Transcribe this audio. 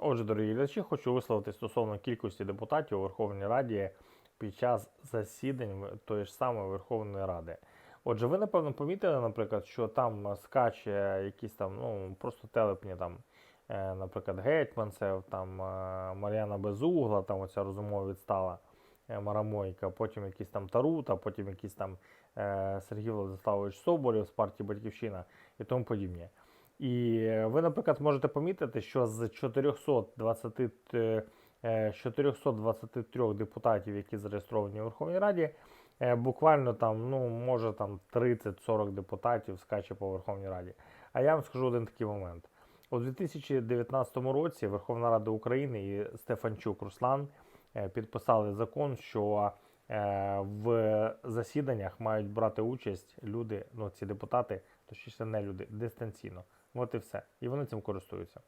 Отже, дорогі глядачі, хочу висловити стосовно кількості депутатів у Верховній Раді під час засідань тої ж самої Верховної Ради. Отже, ви напевно помітили, наприклад, що там скаче якісь там, ну просто телепні там, е, наприклад, Гетьманцев, там е, Мар'яна Безугла, там оця розумова відстала е, Марамойка, потім якийсь там Тарута, потім якийсь там Сергій Владиславович Соболєв з партії Батьківщина і тому подібне. І е, ви, наприклад, можете помітити, що з 420, е, е, з 423 депутатів, які зареєстровані у Верховній Раді, е, буквально там, ну, може там 30-40 депутатів скаче по Верховній Раді. А я вам скажу один такий момент. У 2019 році Верховна Рада України і Стефанчук Руслан е, підписали закон, що е, в засіданнях мають брати участь люди, ну ці депутати, точніше не люди, дистанційно. От і все. І вони цим користуються.